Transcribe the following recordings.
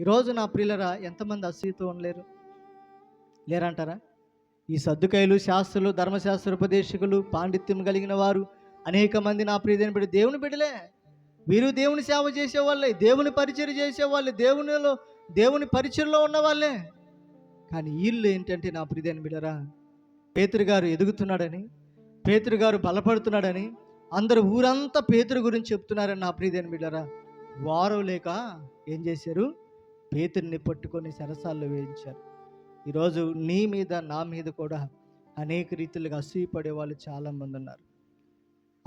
ఈరోజు నా ప్రియులరా ఎంతమంది అసూయతో ఉండలేరు? లేరంటారా? ఈ సర్దుకాయలు శాస్త్రులు ధర్మశాస్త్ర ఉపదేశకులు పాండిత్యం కలిగిన వారు అనేక మంది నా ప్రియమైన బిడ్డ. దేవుని బిడ్డలే వీరు దేవుని సేవ చేసేవాళ్ళే దేవుని పరిచయం చేసేవాళ్ళే దేవునిలో దేవుని పరిచయంలో ఉన్నవాళ్ళే. కానీ వీళ్ళు ఏంటంటే నా ప్రియమైన బిడ్డరా పేతురు గారు ఎదుగుతున్నాడని పేతురు గారు బలపడుతున్నాడని అందరు ఊరంతా పేతురు గురించి చెప్తున్నారని నా ప్రియమైన బిడ్డరా. వారు లేక ఏం చేశారు? పేతుడిని పట్టుకొని సరసాల్లో వేయించారు. ఈరోజు నీ మీద నా మీద కూడా అనేక రీతిలుగా అసూయపడే వాళ్ళు చాలామంది ఉన్నారు.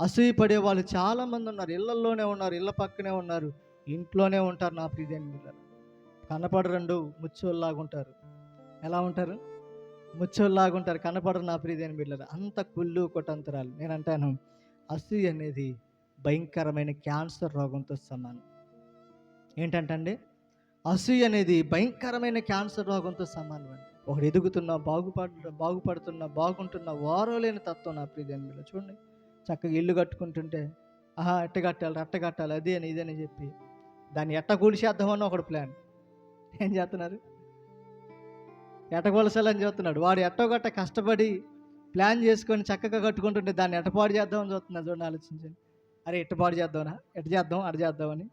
అసూయపడే వాళ్ళు చాలామంది ఉన్నారు. ఇళ్ళలోనే ఉన్నారు ఇళ్ళ పక్కనే ఉన్నారు ఇంట్లోనే ఉంటారు నా ప్రియని పిల్లలు కనపడరండు ముచ్చోళ్ళలాగుంటారు ఎలా ఉంటారు? ముచ్చోళ్ళలాగుంటారు కనపడరు నా ప్రియదేని బిడ్డలు. అంత కుళ్ళు కొట్టంతరాలు. నేను అంటాను అసూయ అనేది భయంకరమైన క్యాన్సర్ రోగంతో సమానం. ఏంటంటే అసూయ అనేది భయంకరమైన క్యాన్సర్ రోగంతో సమానం అండి ఒకడు ఎదుగుతున్నా బాగుపడు బాగుపడుతున్నా బాగుంటున్నా వారోలేని తత్వం నా ప్రియమిలో చూడండి. చక్కగా ఇల్లు కట్టుకుంటుంటే ఆహా ఎట్ట కట్టాలి అట్ట కట్టాలి అదే అని ఇదని చెప్పి దాన్ని ఎట్ట కూల్చేద్దామని ఒకడు ప్లాన్ ఏం చేస్తున్నారు? ఎట్ట చెప్తున్నాడు చూస్తున్నాడు. వాడు ఎట్టో గట్ట కష్టపడి ప్లాన్ చేసుకొని చక్కగా కట్టుకుంటుంటే దాన్ని ఎట్టపాటు చేద్దామని చూస్తున్నాడు. చూడండి ఆలోచించండి. అరే ఎట్టపాటు చేద్దామనా ఎట్ట చేద్దాం అటు చేద్దామని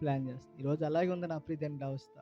ప్లాన్ చేస్తాను ఈరోజు అలాగే ఉంది నా ప్రీతి అవస్థ